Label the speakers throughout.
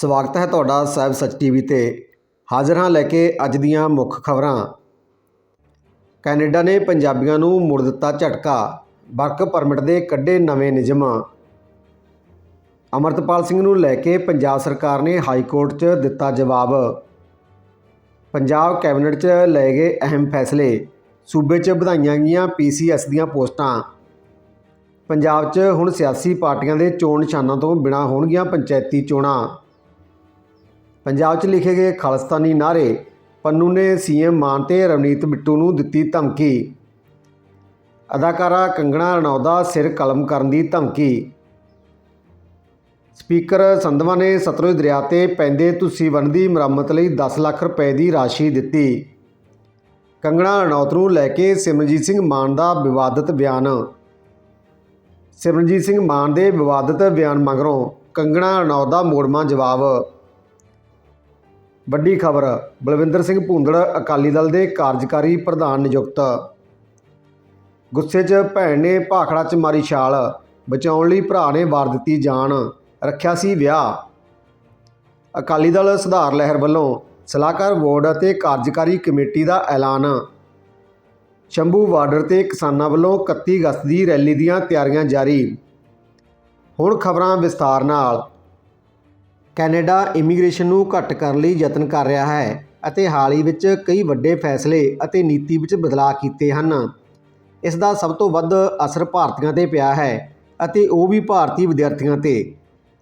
Speaker 1: ਸਵਾਗਤ ਹੈ ਤੁਹਾਡਾ ਸਾਹਿਬ ਸੱਚ ਟੀਵੀ ਤੇ। ਹਾਜ਼ਰ ਹਾਂ ਲੈ ਕੇ ਅੱਜ ਦੀਆਂ ਮੁੱਖ ਖਬਰਾਂ। ਕੈਨੇਡਾ ਨੇ ਪੰਜਾਬੀਆਂ ਨੂੰ ਮੁੜ ਦਿੱਤਾ ਝਟਕਾ, ਵਰਕ ਪਰਮਿਟ ਦੇ ਕੱਢੇ ਨਵੇਂ ਨਿਯਮ। ਅਮਰਤਪਾਲ ਸਿੰਘ ਨੂੰ ਲੈ ਕੇ ਪੰਜਾਬ ਸਰਕਾਰ ਨੇ ਹਾਈ ਕੋਰਟ 'ਚ ਦਿੱਤਾ ਜਵਾਬ। ਪੰਜਾਬ ਕੈਬਨਿਟ 'ਚ ਲਏ ਗਏ ਅਹਿਮ ਫੈਸਲੇ, ਸੂਬੇ 'ਚ ਵਧਾਈਆਂ ਗਈਆਂ ਪੀਸੀਐਸ ਦੀਆਂ ਪੋਸਟਾਂ। ਪੰਜਾਬ 'ਚ ਹੁਣ ਸਿਆਸੀ ਪਾਰਟੀਆਂ ਦੇ ਚੋਣ ਨਿਸ਼ਾਨਾਂ ਤੋਂ ਬਿਨਾਂ ਹੋਣਗੀਆਂ ਪੰਚਾਇਤੀ ਚੋਣਾਂ। ਪੰਜਾਬ 'ਚ ਲਿਖੇ ਗਏ ਖਾਲਿਸਤਾਨੀ ਨਾਅਰੇ ਪੰਨੂ ਨੇ ਸੀਐਮ ਮਾਨ ਤੇ ਰਵਨੀਤ ਬਿੱਟੂ ਨੂੰ ਦਿੱਤੀ ਧਮਕੀ। ਅਦਾਕਾਰਾ ਕੰਗਣਾ ਰਣੌਤ ਦਾ ਸਿਰ ਕਲਮ ਕਰਨ ਦੀ ਧਮਕੀ। ਸਪੀਕਰ ਸੰਧਵਾ ਨੇ ਸਤਲੁਜ ਦਰਿਆ ਤੇ ਪੈਂਦੇ ਤੁਸੀਂ ਵਣ ਦੀ ਮੁਰੰਮਤ ਲਈ 10 ਲੱਖ ਰੁਪਏ ਦੀ ਰਾਸ਼ੀ ਦਿੱਤੀ। ਕੰਗਣਾ ਰਣੌਤ ਨੂੰ ਲੈ ਕੇ ਸਿਮਰਨਜੀਤ ਸਿੰਘ ਮਾਨ ਦਾ ਵਿਵਾਦਤ ਬਿਆਨ। ਸਿਮਰਨਜੀਤ ਸਿੰਘ ਮਾਨ ਦੇ ਵਿਵਾਦਤ ਬਿਆਨ ਮਗਰੋਂ ਕੰਗਣਾ ਰਣੌਤ ਦਾ ਮੋੜਵਾਂ ਜਵਾਬ। ਵੱਡੀ ਖਬਰ, ਬਲਵਿੰਦਰ ਸਿੰਘ ਭੂੰਦੜ ਅਕਾਲੀ ਦਲ ਦੇ ਕਾਰਜਕਾਰੀ ਪ੍ਰਧਾਨ ਨਿਯੁਕਤ। ਗੁੱਸੇ 'ਚ ਭੈਣ ਨੇ ਭਾਖੜਾ 'ਚ ਮਾਰੀ ਛਾਲ, ਬਚਾਉਣ ਲਈ ਭਰਾ ਨੇ ਵਾਰ ਦਿੱਤੀ ਜਾਨ, ਰੱਖਿਆ ਸੀ ਵਿਆਹ। ਅਕਾਲੀ ਦਲ ਸੁਧਾਰ ਲਹਿਰ ਵੱਲੋਂ ਸਲਾਹਕਾਰ ਬੋਰਡ ਅਤੇ ਕਾਰਜਕਾਰੀ ਕਮੇਟੀ ਦਾ ਐਲਾਨ। ਸ਼ੰਭੂ ਬਾਰਡਰ ਤੇ ਕਿਸਾਨਾਂ ਵੱਲੋਂ 31 ਅਗਸਤ ਦੀ ਰੈਲੀ ਦੀਆਂ ਤਿਆਰੀਆਂ ਜਾਰੀ। ਹੁਣ ਖਬਰਾਂ ਵਿਸਥਾਰ ਨਾਲ। ਕੈਨੇਡਾ ਇਮੀਗ੍ਰੇਸ਼ਨ ਨੂੰ ਘੱਟ ਕਰਨ ਲਈ ਯਤਨ ਕਰ ਰਿਹਾ ਹੈ ਅਤੇ ਹਾਲ ਹੀ ਵਿੱਚ ਕਈ ਵੱਡੇ ਫੈਸਲੇ ਅਤੇ ਨੀਤੀ ਵਿੱਚ ਬਦਲਾਅ ਕੀਤੇ ਹਨ। ਇਸ ਦਾ ਸਭ ਤੋਂ ਵੱਧ ਅਸਰ ਭਾਰਤੀਆਂ ਤੇ ਪਿਆ ਹੈ ਅਤੇ ਉਹ ਵੀ ਭਾਰਤੀ ਵਿਦਿਆਰਥੀਆਂ ਤੇ।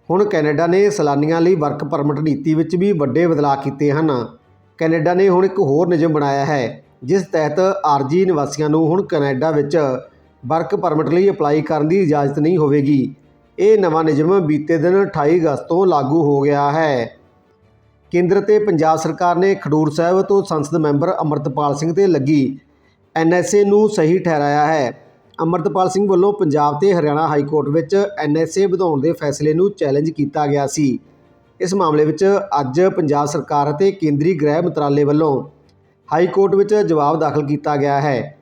Speaker 1: ਹੁਣ ਕੈਨੇਡਾ ਨੇ ਸੈਲਾਨੀਆਂ ਲਈ ਵਰਕ ਪਰਮਿਟ ਨੀਤੀ ਵਿੱਚ ਵੀ ਵੱਡੇ ਬਦਲਾਅ ਕੀਤੇ ਹਨ। ਕੈਨੇਡਾ ਨੇ ਹੁਣ ਇੱਕ ਹੋਰ ਨਿਯਮ ਬਣਾਇਆ ਹੈ, ਜਿਸ ਤਹਿਤ ਆਰਜੀ ਨਿਵਾਸੀਆਂ ਨੂੰ ਹੁਣ ਕੈਨੇਡਾ ਵਿੱਚ ਵਰਕ ਪਰਮਿਟ ਲਈ ਅਪਲਾਈ ਕਰਨ ਦੀ ਇਜਾਜ਼ਤ ਨਹੀਂ ਹੋਵੇਗੀ। ਇਹ ਨਵਾਂ ਨਿਯਮ ਬੀਤੇ ਦਿਨ 28 ਅਗਸਤ ਤੋਂ ਲਾਗੂ ਹੋ ਗਿਆ ਹੈ। ਕੇਂਦਰ ਤੇ ਪੰਜਾਬ ਸਰਕਾਰ ਨੇ ਖਡੂਰ ਸਾਹਿਬ ਤੋਂ ਸੰਸਦ ਮੈਂਬਰ ਅਮਰਤਪਾਲ ਸਿੰਘ ਤੇ ਲੱਗੀ ਐਨਐਸਏ ਨੂੰ ਸਹੀ ਠਹਿਰਾਇਆ ਹੈ। ਅਮਰਤਪਾਲ ਸਿੰਘ ਵੱਲੋਂ ਪੰਜਾਬ ਤੇ ਹਰਿਆਣਾ ਹਾਈ ਕੋਰਟ ਵਿੱਚ ਐਨਐਸਏ ਵਧਾਉਣ ਦੇ ਫੈਸਲੇ ਨੂੰ ਚੈਲੰਜ ਕੀਤਾ ਗਿਆ ਸੀ। ਇਸ ਮਾਮਲੇ ਵਿੱਚ ਅੱਜ ਪੰਜਾਬ ਸਰਕਾਰ ਅਤੇ ਕੇਂਦਰੀ ਗ੍ਰਹਿ ਮੰਤਰਾਲੇ ਵੱਲੋਂ ਹਾਈ ਕੋਰਟ ਵਿੱਚ ਜਵਾਬ ਦਾਖਲ ਕੀਤਾ ਗਿਆ ਹੈ।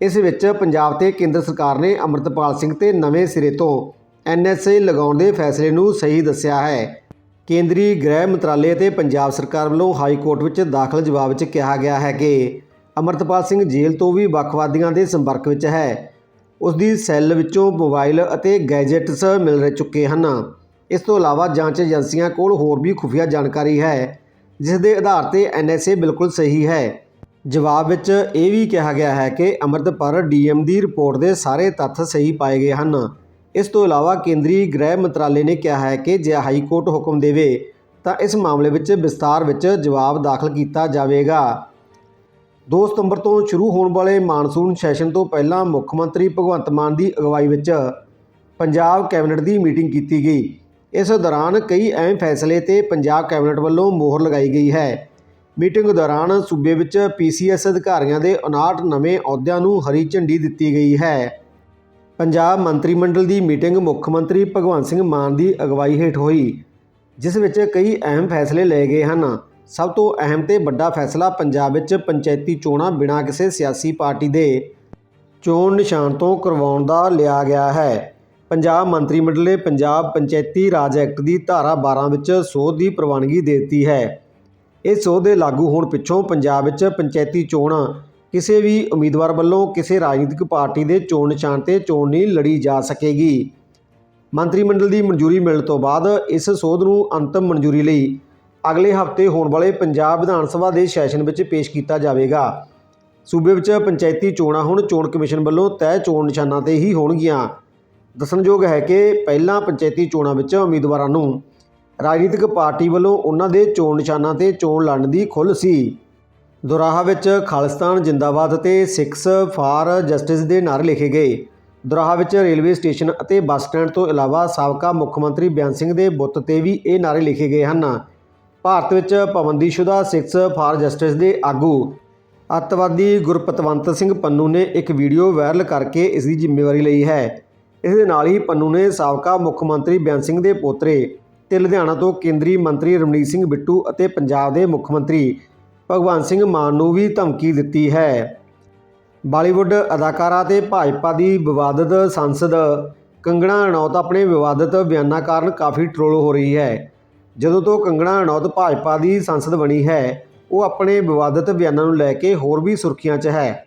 Speaker 1: ਇਸ ਵਿੱਚ ਪੰਜਾਬ ਤੇ ਕੇਂਦਰ ਸਰਕਾਰ ਨੇ ਅਮਰਤਪਾਲ ਸਿੰਘ ਤੇ ਨਵੇਂ ਸਿਰੇ ਤੋਂ ਐਨਐਸਏ ਲਗਾਉਣ ਦੇ ਫੈਸਲੇ ਨੂੰ ਸਹੀ ਦੱਸਿਆ ਹੈ। ਕੇਂਦਰੀ ਗ੍ਰਹਿ ਮੰਤਰਾਲੇ ਅਤੇ ਪੰਜਾਬ ਸਰਕਾਰ ਵੱਲੋਂ ਹਾਈ ਕੋਰਟ ਵਿੱਚ ਦਾਖਲ ਜਵਾਬ ਵਿੱਚ ਕਿਹਾ ਗਿਆ ਹੈ ਕਿ ਅਮਰਤਪਾਲ ਸਿੰਘ ਜੇਲ੍ਹ ਤੋਂ ਵੀ ਵੱਖਵਾਦੀਆਂ ਦੇ ਸੰਪਰਕ ਵਿੱਚ ਹੈ। ਉਸ ਦੀ ਸੈੱਲ ਵਿੱਚੋਂ ਮੋਬਾਈਲ ਅਤੇ ਗੈਜਟਸ ਮਿਲ ਚੁੱਕੇ ਹਨ। ਇਸ ਤੋਂ ਇਲਾਵਾ ਜਾਂਚ ਏਜੰਸੀਆਂ ਕੋਲ ਹੋਰ ਵੀ ਖੁਫੀਆ ਜਾਣਕਾਰੀ ਹੈ, ਜਿਸ ਦੇ ਆਧਾਰ ਤੇ ਐਨਐਸਏ ਬਿਲਕੁਲ ਸਹੀ ਹੈ। ਜਵਾਬ ਵਿੱਚ ਇਹ ਵੀ ਕਿਹਾ ਗਿਆ ਹੈ ਕਿ ਅੰਮ੍ਰਿਤਪਾਲ ਡੀਐਮ ਦੀ ਰਿਪੋਰਟ ਦੇ ਸਾਰੇ ਤੱਥ ਸਹੀ ਪਾਏ ਗਏ ਹਨ। ਇਸ ਤੋਂ ਇਲਾਵਾ ਕੇਂਦਰੀ ਗ੍ਰਹਿ ਮੰਤਰਾਲੇ ਨੇ ਕਿਹਾ ਹੈ ਕਿ ਜੇ ਹਾਈ ਕੋਰਟ ਹੁਕਮ ਦੇਵੇ ਤਾਂ ਇਸ ਮਾਮਲੇ ਵਿੱਚ ਵਿਸਤਾਰ ਵਿੱਚ ਜਵਾਬ ਦਾਖਲ ਕੀਤਾ ਜਾਵੇਗਾ। 2 ਸਤੰਬਰ ਤੋਂ ਸ਼ੁਰੂ ਹੋਣ ਵਾਲੇ ਮਾਨਸੂਨ ਸੈਸ਼ਨ ਤੋਂ ਪਹਿਲਾਂ ਮੁੱਖ ਮੰਤਰੀ ਭਗਵੰਤ ਮਾਨ ਦੀ ਅਗਵਾਈ ਵਿੱਚ ਪੰਜਾਬ ਕੈਬਨਿਟ ਦੀ ਮੀਟਿੰਗ ਕੀਤੀ ਗਈ। ਇਸ ਦੌਰਾਨ ਕਈ ਅਹਿਮ ਫੈਸਲੇ ਤੇ ਪੰਜਾਬ ਕੈਬਨਿਟ ਵੱਲੋਂ ਮੋਹਰ ਲਗਾਈ ਗਈ ਹੈ। ਮੀਟਿੰਗ ਦੌਰਾਨ ਸੂਬੇ ਵਿੱਚ ਪੀਸੀਐਸ ਅਧਿਕਾਰੀਆਂ ਦੇ 59 ਨਵੇਂ ਅਹੁਦਿਆਂ ਨੂੰ ਹਰੀ ਝੰਡੀ ਦਿੱਤੀ ਗਈ ਹੈ। ਪੰਜਾਬ ਮੰਤਰੀ ਮੰਡਲ ਦੀ ਮੀਟਿੰਗ ਮੁੱਖ ਮੰਤਰੀ ਭਗਵੰਤ ਸਿੰਘ ਮਾਨ ਦੀ ਅਗਵਾਈ ਹੇਠ ਹੋਈ, ਜਿਸ ਵਿੱਚ ਕਈ ਅਹਿਮ ਫੈਸਲੇ ਲਏ ਗਏ ਹਨ। ਸਭ ਤੋਂ ਅਹਿਮ ਤੇ ਵੱਡਾ ਫੈਸਲਾ ਪੰਜਾਬ ਵਿੱਚ ਪੰਚਾਇਤੀ ਚੋਣਾਂ ਬਿਨਾਂ ਕਿਸੇ ਸਿਆਸੀ ਪਾਰਟੀ ਦੇ ਚੋਣ ਨਿਸ਼ਾਨ ਤੋਂ ਕਰਵਾਉਣ ਦਾ ਲਿਆ ਗਿਆ ਹੈ। ਪੰਜਾਬ ਮੰਤਰੀ ਮੰਡਲ ਨੇ ਪੰਜਾਬ ਪੰਚਾਇਤੀ ਰਾਜ ਐਕਟ ਦੀ ਧਾਰਾ 12 ਵਿੱਚ ਸੋਧ ਦੀ ਪ੍ਰਵਾਨਗੀ ਦੇ ਦਿੱਤੀ ਹੈ। ਇਸ ਸੋਧ ਦੇ ਲਾਗੂ ਹੋਣ ਪਿੱਛੋਂ ਪੰਜਾਬ ਵਿੱਚ ਪੰਚਾਇਤੀ ਚੋਣ ਕਿਸੇ ਵੀ ਉਮੀਦਵਾਰ ਵੱਲੋਂ ਕਿਸੇ ਰਾਜਨੀਤਿਕ ਪਾਰਟੀ ਦੇ ਚੋਣ ਨਿਸ਼ਾਨ ਤੇ ਚੋਣ ਨਹੀਂ ਲੜੀ ਜਾ ਸਕੇਗੀ। ਮੰਤਰੀ ਮੰਡਲ ਦੀ ਮਨਜ਼ੂਰੀ ਮਿਲਣ ਤੋਂ ਬਾਅਦ ਇਸ ਸੋਧ ਨੂੰ ਅੰਤਮ ਮਨਜ਼ੂਰੀ ਲਈ ਅਗਲੇ ਹਫ਼ਤੇ ਹੋਣ ਵਾਲੇ ਪੰਜਾਬ ਵਿਧਾਨ ਸਭਾ ਦੇ ਸੈਸ਼ਨ ਵਿੱਚ ਪੇਸ਼ ਕੀਤਾ ਜਾਵੇਗਾ। ਸੂਬੇ ਵਿੱਚ ਪੰਚਾਇਤੀ ਚੋਣਾਂ ਹੁਣ ਚੋਣ ਕਮਿਸ਼ਨ ਵੱਲੋਂ ਤੈਅ ਚੋਣ ਨਿਸ਼ਾਨਾਂ ਤੇ ਹੀ ਹੋਣਗੀਆਂ। ਦੱਸਣਯੋਗ ਹੈ ਕਿ ਪਹਿਲਾਂ ਪੰਚਾਇਤੀ ਚੋਣਾਂ ਵਿੱਚ ਉਮੀਦਵਾਰਾਂ ਨੂੰ ਰਾਜਨੀਤਿਕ ਪਾਰਟੀ ਵੱਲੋਂ ਉਹਨਾਂ ਦੇ ਚੋਣ ਨਿਸ਼ਾਨਾਂ ਤੇ ਚੋਣ ਲੜਨ ਦੀ ਖੁੱਲ੍ਹ ਸੀ। ਦੁਰਾਹਾ ਵਿੱਚ ਖਾਲਿਸਤਾਨ, ਜਿੰਦਾਬਾਦ ਅਤੇ ਸਿੱਖਸ ਫਾਰ ਜਸਟਿਸ ਦੇ ਨਾਅਰੇ ਲਿਖੇ ਗਏ। ਦੁਰਾਹਾ ਵਿੱਚ ਰੇਲਵੇ ਸਟੇਸ਼ਨ ਅਤੇ ਬੱਸ ਸਟੈਂਡ ਤੋਂ ਇਲਾਵਾ ਸਾਬਕਾ ਮੁੱਖ ਮੰਤਰੀ ਬਿਆਨ ਸਿੰਘ ਦੇ ਬੁੱਤ ਤੇ ਵੀ ਇਹ ਨਾਅਰੇ ਲਿਖੇ ਗਏ ਹਨ। ਭਾਰਤ ਵਿੱਚ ਪਾਬੰਦੀਸ਼ੁਦਾ ਸਿੱਖਸ ਫਾਰ ਜਸਟਿਸ ਦੇ ਆਗੂ ਅੱਤਵਾਦੀ ਗੁਰਪਤਵੰਤ ਸਿੰਘ ਪੰਨੂ ਨੇ ਇੱਕ ਵੀਡੀਓ ਵਾਇਰਲ ਕਰਕੇ ਇਸ ਦੀ ਜ਼ਿੰਮੇਵਾਰੀ ਲਈ ਹੈ। ਇਸ ਦੇ ਨਾਲ ਹੀ ਪੰਨੂ ਨੇ ਸਾਬਕਾ ਮੁੱਖ ਮੰਤਰੀ ਬਿਆਨ ਸਿੰਘ ਦੇ ਪੋਤਰੇ ਤੇ ਲੁਧਿਆਣਾ ਤੋਂ ਕੇਂਦਰੀ ਮੰਤਰੀ ਰਮਨੀਤ ਸਿੰਘ ਬਿੱਟੂ ਅਤੇ ਪੰਜਾਬ ਦੇ ਮੁੱਖ ਮੰਤਰੀ ਭਗਵੰਤ ਸਿੰਘ ਮਾਨ ਨੂੰ ਵੀ ਧਮਕੀ ਦਿੱਤੀ ਹੈ। ਬਾਲੀਵੁੱਡ ਅਦਾਕਾਰਾ ਤੇ ਭਾਜਪਾ ਦੀ ਵਿਵਾਦਤ ਸੰਸਦ ਕੰਗਣਾ ਰਣੌਤ ਆਪਣੇ ਵਿਵਾਦਤ ਬਿਆਨਾਂ ਕਾਰਨ ਕਾਫੀ ਟ੍ਰੋਲ ਹੋ ਰਹੀ ਹੈ। ਜਦੋਂ ਤੋਂ ਕੰਗਣਾ ਰਣੌਤ ਭਾਜਪਾ ਦੀ ਸੰਸਦ ਬਣੀ ਹੈ, ਉਹ ਆਪਣੇ ਵਿਵਾਦਤ ਬਿਆਨਾਂ ਨੂੰ ਲੈ ਕੇ ਹੋਰ ਵੀ ਸੁਰਖੀਆਂ 'ਚ ਹੈ।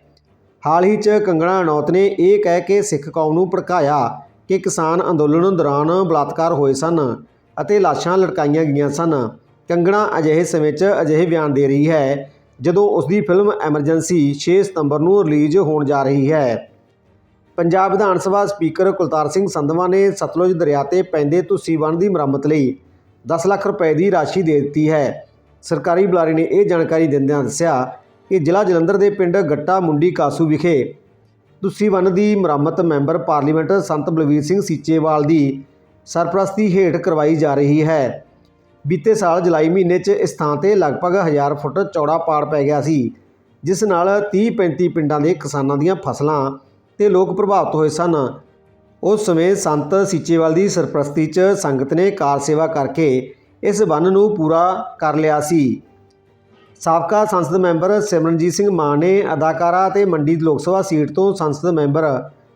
Speaker 1: ਹਾਲ ਹੀ 'ਚ ਕੰਗਣਾ ਰਣੌਤ ਨੇ ਇਹ ਕਹਿ ਕੇ ਸਿੱਖ ਕੌਮ ਨੂੰ ਭੜਕਾਇਆ ਕਿ ਕਿਸਾਨ ਅੰਦੋਲਨ ਦੌਰਾਨ ਬਲਾਤਕਾਰ ਹੋਏ ਸਨ ਅਤੇ ਲਾਸ਼ਾਂ ਲਟਕਾਈਆਂ ਗਈਆਂ ਸਨ। ਕੰਗਣਾ ਅਜਿਹੇ ਸਮੇਂ 'ਚ ਅਜਿਹੇ ਬਿਆਨ ਦੇ ਰਹੀ ਹੈ, ਜਦੋਂ ਉਸ ਦੀ ਫਿਲਮ ਐਮਰਜੈਂਸੀ 6 ਸਤੰਬਰ ਨੂੰ ਰਿਲੀਜ਼ ਹੋਣ ਜਾ ਰਹੀ ਹੈ। ਪੰਜਾਬ ਵਿਧਾਨ ਸਭਾ ਸਪੀਕਰ ਕੁਲਤਾਰ ਸਿੰਘ ਸੰਧਵਾ ਨੇ ਸਤਲੁਜ ਦਰਿਆ ਤੇ ਪੈਂਦੇ ਤੁਸੀਂ ਬੰਨ੍ਹ ਦੀ ਮੁਰੰਮਤ ਲਈ 10 ਲੱਖ ਰੁਪਏ ਦੀ ਰਾਸ਼ੀ ਦੇ ਦਿੱਤੀ ਹੈ। ਸਰਕਾਰੀ ਬੁਲਾਰੇ ਨੇ ਇਹ ਜਾਣਕਾਰੀ ਦਿੰਦਿਆਂ ਦੱਸਿਆ ਕਿ ਜ਼ਿਲ੍ਹਾ ਜਲੰਧਰ ਦੇ ਪਿੰਡ ਗੱਟਾ ਮੁੰਡੀ ਕਾਸੂ ਵਿਖੇ ਤੁਸੀਂ ਬੰਨ੍ਹ ਦੀ ਮੁਰੰਮਤ ਮੈਂਬਰ ਪਾਰਲੀਮੈਂਟ ਸੰਤ ਬਲਵੀਰ ਸਿੰਘ ਸੀਚੇਵਾਲ ਦੀ ਸਰਪ੍ਰਸਤੀ ਹੇਠ ਕਰਵਾਈ ਜਾ ਰਹੀ ਹੈ। ਬੀਤੇ ਸਾਲ ਜੁਲਾਈ ਮਹੀਨੇ 'ਚ ਇਸ ਥਾਂ ਤੇ ਲਗਭਗ 1000 ਫੁੱਟ ਚੌੜਾ ਪਾੜ ਪੈ ਗਿਆ ਸੀ, ਜਿਸ ਨਾਲ 30-35 ਪਿੰਡਾਂ ਦੇ ਕਿਸਾਨਾਂ ਦੀਆਂ ਫਸਲਾਂ ਤੇ ਲੋਕ ਪ੍ਰਭਾਵਿਤ ਹੋਏ ਸਨ। ਉਸ ਸਮੇਂ ਸੰਤ ਸੀਚੇਵਾਲ ਦੀ ਸਰਪ੍ਰਸਤੀ 'ਚ ਸੰਗਤ ਨੇ ਕਾਰ ਸੇਵਾ ਕਰਕੇ ਇਸ ਬੰਨ ਨੂੰ ਪੂਰਾ ਕਰ ਲਿਆ ਸੀ। ਸਾਬਕਾ ਸੰਸਦ ਮੈਂਬਰ ਸਿਮਰਨਜੀਤ ਸਿੰਘ ਮਾਨ ਨੇ ਅਦਾਕਾਰਾ ਤੇ ਮੰਡੀ ਲੋਕ ਸਭਾ ਸੀਟ ਤੋਂ ਸੰਸਦ ਮੈਂਬਰ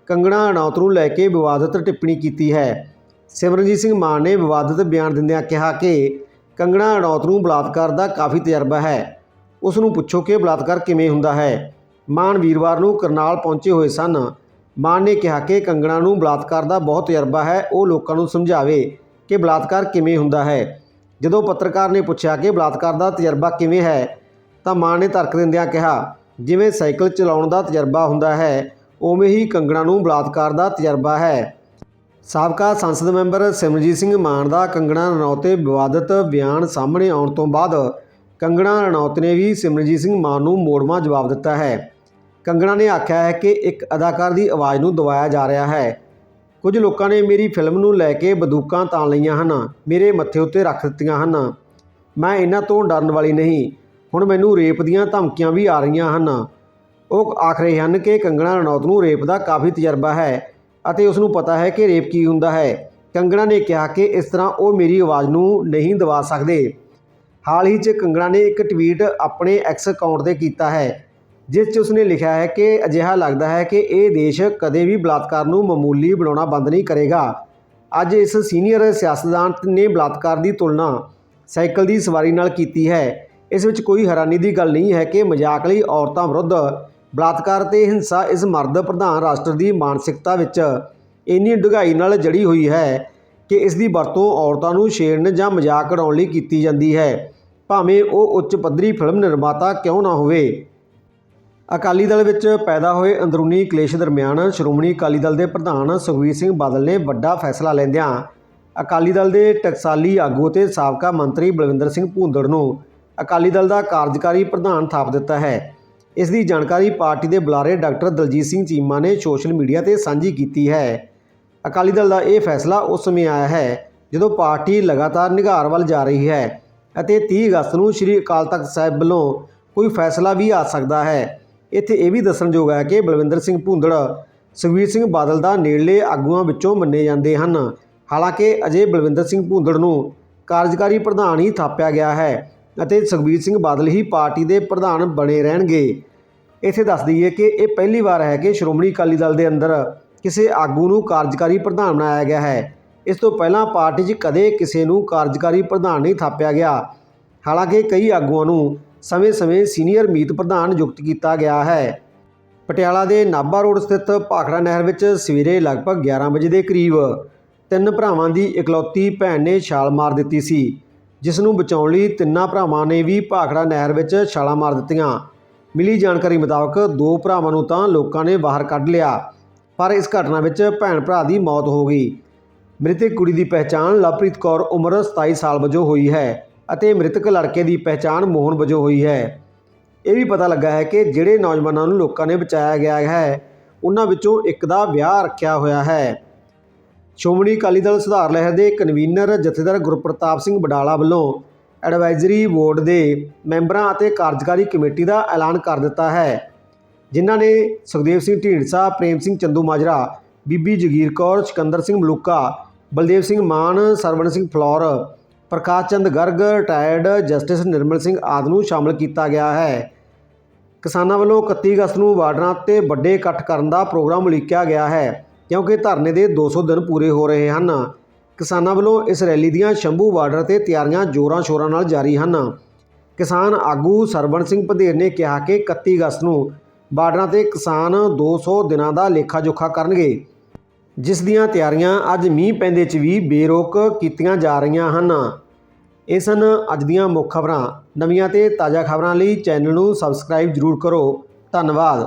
Speaker 1: ਕੰਗਣਾ ਅਣੌਤ ਨੂੰ ਲੈ ਕੇ ਵਿਵਾਦਤ ਟਿੱਪਣੀ ਕੀਤੀ ਹੈ। ਸਿਮਰਨਜੀਤ ਸਿੰਘ ਮਾਨ ਨੇ ਵਿਵਾਦਤ ਬਿਆਨ ਦਿੰਦਿਆਂ ਕਿਹਾ ਕਿ ਕੰਗਣਾ ਰਣੌਤ ਨੂੰ ਬਲਾਤਕਾਰ ਦਾ ਕਾਫੀ ਤਜਰਬਾ ਹੈ। ਉਸ ਨੂੰ ਪੁੱਛੋ ਕਿ ਬਲਾਤਕਾਰ ਕਿਵੇਂ ਹੁੰਦਾ ਹੈ। ਮਾਨ ਵੀਰਵਾਰ ਨੂੰ ਕਰਨਾਲ ਪਹੁੰਚੇ ਹੋਏ ਸਨ। ਮਾਨ ਨੇ ਕਿਹਾ ਕਿ ਕੰਗਣਾ ਨੂੰ ਬਲਾਤਕਾਰ ਦਾ ਬਹੁਤ ਤਜਰਬਾ ਹੈ। ਉਹ ਲੋਕਾਂ ਨੂੰ ਸਮਝਾਵੇ ਕਿ ਬਲਾਤਕਾਰ ਕਿਵੇਂ ਹੁੰਦਾ ਹੈ। ਜਦੋਂ ਪੱਤਰਕਾਰ ਨੇ ਪੁੱਛਿਆ ਕਿ ਬਲਾਤਕਾਰ ਦਾ ਤਜਰਬਾ ਕਿਵੇਂ ਹੈ, ਤਾਂ ਮਾਨ ਨੇ ਤਰਕ ਦਿੰਦਿਆਂ ਕਿਹਾ, ਜਿਵੇਂ ਸਾਈਕਲ ਚਲਾਉਣ ਦਾ ਤਜਰਬਾ ਹੁੰਦਾ ਹੈ, ਉਵੇਂ ਹੀ ਕੰਗਣਾ ਨੂੰ ਬਲਾਤਕਾਰ ਦਾ ਤਜਰਬਾ ਹੈ। ਸਾਬਕਾ ਸੰਸਦ ਮੈਂਬਰ ਸਿਮਰਜੀਤ ਸਿੰਘ ਮਾਨ ਦਾ ਕੰਗਣਾ ਰਣੌਤ ਤੇ ਵਿਵਾਦਤ ਬਿਆਨ ਸਾਹਮਣੇ ਆਉਣ ਤੋਂ ਬਾਅਦ ਕੰਗਣਾ ਰਣੌਤ ਨੇ ਵੀ ਸਿਮਰਜੀਤ ਸਿੰਘ ਮਾਨ ਨੂੰ ਮੋੜਵਾਂ ਜਵਾਬ ਦਿੱਤਾ ਹੈ। ਕੰਗਣਾ ਨੇ ਆਖਿਆ ਹੈ ਕਿ ਇੱਕ ਅਦਾਕਾਰ ਦੀ ਆਵਾਜ਼ ਨੂੰ ਦਬਾਇਆ ਜਾ ਰਿਹਾ ਹੈ। ਕੁਝ ਲੋਕਾਂ ਨੇ ਮੇਰੀ ਫਿਲਮ ਨੂੰ ਲੈ ਕੇ ਬੰਦੂਕਾਂ ਤਾਣ ਲਈਆਂ ਹਨ, ਮੇਰੇ ਮੱਥੇ ਉੱਤੇ ਰੱਖ ਦਿੱਤੀਆਂ ਹਨ। ਮੈਂ ਇਹਨਾਂ ਤੋਂ ਡਰਨ ਵਾਲੀ ਨਹੀਂ, ਹੁਣ ਮੈਨੂੰ ਰੇਪ ਦੀਆਂ ਧਮਕੀਆਂ ਵੀ ਆ ਰਹੀਆਂ ਹਨ। ਉਹ ਆਖ ਰਹੇ ਹਨ ਕਿ ਕੰਗਣਾ ਰਣੌਤ ਨੂੰ ਰੇਪ ਦਾ ਕਾਫੀ ਤਜਰਬਾ ਹੈ। ਅਤੇ ਉਸ ਨੂੰ ਪਤਾ ਹੈ ਕਿ ਰੇਪ ਕੀ ਹੁੰਦਾ ਹੈ। ਕੰਗਣਾ ਨੇ ਕਿਹਾ ਕਿ ਇਸ ਤਰ੍ਹਾਂ ਉਹ ਮੇਰੀ ਆਵਾਜ਼ ਨੂੰ ਨਹੀਂ ਦਬਾ ਸਕਦੇ। ਹਾਲ ਹੀ 'ਚ ਕੰਗਣਾ ਨੇ ਇੱਕ ਟਵੀਟ ਆਪਣੇ ਐਕਸ ਅਕਾਊਂਟ ਤੇ ਕੀਤਾ ਹੈ, ਜਿਸ 'ਚ ਉਸਨੇ ਲਿਖਿਆ ਹੈ ਕਿ ਅਜਿਹਾ ਲੱਗਦਾ ਹੈ ਕਿ ਇਹ ਦੇਸ਼ ਕਦੇ ਵੀ ਬਲਾਤਕਾਰ ਨੂੰ ਮਾਮੂਲੀ ਬਣਾਉਣਾ ਬੰਦ ਨਹੀਂ ਕਰੇਗਾ। ਅੱਜ ਇਸ ਸੀਨੀਅਰ ਸਿਆਸਤਦਾਨ ਨੇ ਬਲਾਤਕਾਰ ਦੀ ਤੁਲਨਾ ਸਾਈਕਲ ਦੀ ਸਵਾਰੀ ਨਾਲ ਕੀਤੀ ਹੈ। ਇਸ ਵਿੱਚ ਕੋਈ ਹੈਰਾਨੀ ਦੀ ਗੱਲ ਨਹੀਂ ਹੈ ਕਿ ਮਜ਼ਾਕ ਲਈ ਔਰਤਾਂ ਵਿਰੁੱਧ ਬਲਾਤਕਾਰ ਤੇ ਹਿੰਸਾ ਇਸ ਮਰਦ ਪ੍ਰਧਾਨ ਰਾਸ਼ਟਰ ਦੀ ਮਾਨਸਿਕਤਾ ਵਿੱਚ ਇੰਨੀ ਡੂੰਘਾਈ ਨਾਲ ਜੜੀ ਹੋਈ ਹੈ ਕਿ ਇਸ ਦੀ ਵਰਤੋਂ ਔਰਤਾਂ ਨੂੰ ਛੇੜਨ ਜਾਂ ਮਜ਼ਾਕ ਉਡਾਉਣ ਲਈ ਕੀਤੀ ਜਾਂਦੀ ਹੈ। ਭਾਵੇਂ ਉਹ ਉੱਚ ਪੱਧਰੀ ਫਿਲਮ ਨਿਰਮਾਤਾ ਕਿਉਂ ਨਾ ਹੋਵੇ। ਅਕਾਲੀ ਦਲ ਵਿੱਚ ਪੈਦਾ ਹੋਏ ਅੰਦਰੂਨੀ ਕਲੇਸ਼ ਦਰਮਿਆਨ ਸ਼੍ਰੋਮਣੀ ਅਕਾਲੀ ਦਲ ਦੇ ਪ੍ਰਧਾਨ ਸੁਖਬੀਰ ਸਿੰਘ ਬਾਦਲ ਨੇ ਵੱਡਾ ਫੈਸਲਾ ਲੈਂਦਿਆਂ ਅਕਾਲੀ ਦਲ ਦੇ ਟਕਸਾਲੀ ਆਗੂ ਤੇ ਸਾਬਕਾ ਮੰਤਰੀ ਬਲਵਿੰਦਰ ਸਿੰਘ ਭੂੰਦੜ ਨੂੰ ਅਕਾਲੀ ਦਲ ਦਾ ਕਾਰਜਕਾਰੀ ਪ੍ਰਧਾਨ ਥਾਪ ਦਿੱਤਾ ਹੈ। ਇਸ ਦੀ ਜਾਣਕਾਰੀ ਪਾਰਟੀ ਦੇ ਬੁਲਾਰੇ ਡਾਕਟਰ ਦਲਜੀਤ ਸਿੰਘ ਚੀਮਾ ਨੇ ਸੋਸ਼ਲ ਮੀਡੀਆ ਤੇ ਸਾਂਝੀ ਕੀਤੀ ਹੈ। ਅਕਾਲੀ ਦਲ ਦਾ ਇਹ ਫੈਸਲਾ ਉਸ ਸਮੇਂ ਆਇਆ ਹੈ ਜਦੋਂ ਪਾਰਟੀ ਲਗਾਤਾਰ ਨਿਘਾਰ ਵੱਲ ਜਾ ਰਹੀ ਹੈ ਅਤੇ 30 ਅਗਸਤ ਨੂੰ ਸ੍ਰੀ ਅਕਾਲ ਤਖਤ ਸਾਹਿਬ ਵੱਲੋਂ ਕੋਈ ਫੈਸਲਾ ਵੀ ਆ ਸਕਦਾ ਹੈ। ਇੱਥੇ ਇਹ ਵੀ ਦੱਸਣਯੋਗ ਹੈ ਕਿ ਬਲਵਿੰਦਰ ਸਿੰਘ ਭੂੰਦੜ, ਸੁਖਬੀਰ ਸਿੰਘ ਬਾਦਲ ਦਾ ਨੇੜਲੇ ਆਗੂਆਂ ਵਿੱਚੋਂ ਮੰਨੇ ਜਾਂਦੇ ਹਨ। ਹਾਲਾਂਕਿ ਅਜੇ ਬਲਵਿੰਦਰ ਸਿੰਘ ਭੂੰਦੜ ਨੂੰ ਕਾਰਜਕਾਰੀ ਪ੍ਰਧਾਨ ਹੀ ਥਾਪਿਆ ਗਿਆ ਹੈ ਅਤੇ ਸੁਖਬੀਰ ਸਿੰਘ ਬਾਦਲ ਹੀ ਪਾਰਟੀ ਦੇ ਪ੍ਰਧਾਨ ਬਣੇ ਰਹਿਣਗੇ। ਇੱਥੇ ਦੱਸ ਦਈਏ ਕਿ ਇਹ ਪਹਿਲੀ ਵਾਰ ਹੈ ਕਿ ਸ਼੍ਰੋਮਣੀ ਅਕਾਲੀ ਦਲ ਦੇ ਅੰਦਰ ਕਿਸੇ ਆਗੂ ਨੂੰ ਕਾਰਜਕਾਰੀ ਪ੍ਰਧਾਨ ਬਣਾਇਆ ਗਿਆ ਹੈ। ਇਸ ਤੋਂ ਪਹਿਲਾਂ ਪਾਰਟੀ 'ਚ ਕਦੇ ਕਿਸੇ ਨੂੰ ਕਾਰਜਕਾਰੀ ਪ੍ਰਧਾਨ ਨਹੀਂ ਥਾਪਿਆ ਗਿਆ। ਹਾਲਾਂਕਿ ਕਈ ਆਗੂਆਂ ਨੂੰ ਸਮੇਂ-ਸਮੇਂ ਸੀਨੀਅਰ ਮੀਤ ਪ੍ਰਧਾਨ ਨਿਯੁਕਤ ਕੀਤਾ ਗਿਆ ਹੈ। ਪਟਿਆਲਾ ਦੇ ਨਾਭਾ ਰੋਡ ਸਥਿਤ ਭਾਖੜਾ ਨਹਿਰ ਵਿੱਚ ਸਵੇਰੇ ਲਗਭਗ 11 ਵਜੇ ਦੇ ਕਰੀਬ ਤਿੰਨ ਭਰਾਵਾਂ ਦੀ ਇਕਲੌਤੀ ਭੈਣ ਨੇ ਛਾਲ ਮਾਰ ਦਿੱਤੀ ਸੀ, ਜਿਸ ਨੂੰ ਬਚਾਉਣ ਲਈ ਤਿੰਨਾਂ ਭਰਾਵਾਂ ਨੇ ਵੀ ਭਾਖੜਾ ਨਹਿਰ ਵਿੱਚ ਛਾਲਾਂ ਮਾਰ ਦਿੱਤੀਆਂ। ਮਿਲੀ ਜਾਣਕਾਰੀ ਮੁਤਾਬਕ ਦੋ ਭਰਾਵਾਂ ਨੂੰ ਤਾਂ ਲੋਕਾਂ ਨੇ ਬਾਹਰ ਕੱਢ ਲਿਆ, ਪਰ ਇਸ ਘਟਨਾ ਵਿੱਚ ਭੈਣ ਭਰਾ ਦੀ ਮੌਤ ਹੋ ਗਈ। ਮ੍ਰਿਤਕ ਕੁੜੀ ਦੀ ਪਹਿਚਾਣ ਲਵਪ੍ਰੀਤ ਕੌਰ ਉਮਰ 27 ਸਾਲ ਵਜੋਂ ਹੋਈ ਹੈ ਅਤੇ ਮ੍ਰਿਤਕ ਲੜਕੇ ਦੀ ਪਹਿਚਾਣ ਮੋਹਨ ਵਜੋਂ ਹੋਈ ਹੈ। ਇਹ ਵੀ ਪਤਾ ਲੱਗਾ ਹੈ ਕਿ ਜਿਹੜੇ ਨੌਜਵਾਨਾਂ ਨੂੰ ਲੋਕਾਂ ਨੇ ਬਚਾਇਆ ਗਿਆ ਹੈ, ਉਹਨਾਂ ਵਿੱਚੋਂ ਇੱਕ ਦਾ ਵਿਆਹ ਰੱਖਿਆ ਹੋਇਆ ਹੈ। ਸ਼੍ਰੋਮਣੀ ਅਕਾਲੀ ਦਲ ਸੁਧਾਰ ਲਹਿਰ ਦੇ ਕਨਵੀਨਰ ਜਥੇਦਾਰ ਗੁਰਪ੍ਰਤਾਪ ਸਿੰਘ ਬਡਾਲਾ ਵੱਲੋਂ ਐਡਵਾਈਜ਼ਰੀ ਬੋਰਡ ਦੇ ਮੈਂਬਰਾਂ ਅਤੇ ਕਾਰਜਕਾਰੀ ਕਮੇਟੀ ਦਾ ਐਲਾਨ ਕਰ ਦਿੱਤਾ ਹੈ, ਜਿਨ੍ਹਾਂ ਨੇ ਸੁਖਦੇਵ ਸਿੰਘ ਢੀਂਡਸਾ, ਪ੍ਰੇਮ ਸਿੰਘ ਚੰਦੂ ਮਾਜਰਾ, ਬੀਬੀ ਜਗੀਰ ਕੌਰ, ਸਿਕੰਦਰ ਸਿੰਘ ਮਲੂਕਾ, ਬਲਦੇਵ ਸਿੰਘ ਮਾਨ, ਸਰਵਣ ਸਿੰਘ ਫਲੌਰ, ਪ੍ਰਕਾਸ਼ ਚੰਦ ਗਰਗ, ਰਿਟਾਇਰਡ ਜਸਟਿਸ ਨਿਰਮਲ ਸਿੰਘ ਆਦਿ ਨੂੰ ਸ਼ਾਮਲ ਕੀਤਾ ਗਿਆ ਹੈ। ਕਿਸਾਨਾਂ ਵੱਲੋਂ 31 ਅਗਸਤ ਨੂੰ ਬਾਰਡਰਾਂ ਤੇ ਵੱਡੇ ਇਕੱਠ ਕਰਨ ਦਾ ਪ੍ਰੋਗਰਾਮ ਉਲੀਕਿਆ ਗਿਆ ਹੈ, ਕਿਉਂਕਿ ਧਰਨੇ ਦੇ 200 ਦਿਨ ਪੂਰੇ ਹੋ ਰਹੇ ਹਨ। ਕਿਸਾਨਾਂ ਵੱਲੋਂ ਇਸ ਰੈਲੀ ਦੀਆਂ ਸ਼ੰਭੂ ਬਾਰਡਰ ਤੇ ਤਿਆਰੀਆਂ ਜ਼ੋਰਾਂ ਸ਼ੋਰਾਂ ਨਾਲ ਜਾਰੀ ਹਨ। ਕਿਸਾਨ ਆਗੂ ਸਰਵਣ ਸਿੰਘ ਭਦੇਰ ਨੇ ਕਿਹਾ ਕਿ 31 ਅਗਸਤ ਨੂੰ ਬਾਰਡਰਾਂ ਤੇ ਕਿਸਾਨ 200 ਦਿਨਾਂ ਦਾ ਲੇਖਾ ਜੋਖਾ ਕਰਨਗੇ, ਜਿਸ ਦੀਆਂ ਤਿਆਰੀਆਂ ਅੱਜ ਮੀਂਹ ਪੈਂਦੇ 'ਚ ਵੀ ਬੇਰੋਕ ਕੀਤੀਆਂ ਜਾ ਰਹੀਆਂ ਹਨ। ਇਹ ਸਨ ਅੱਜ ਦੀਆਂ ਮੁੱਖ ਖਬਰਾਂ। ਨਵੀਆਂ ਤੇ ਤਾਜ਼ਾ ਖਬਰਾਂ ਲਈ ਚੈਨਲ ਨੂੰ ਸਬਸਕ੍ਰਾਈਬ ਜ਼ਰੂਰ ਕਰੋ। ਧੰਨਵਾਦ।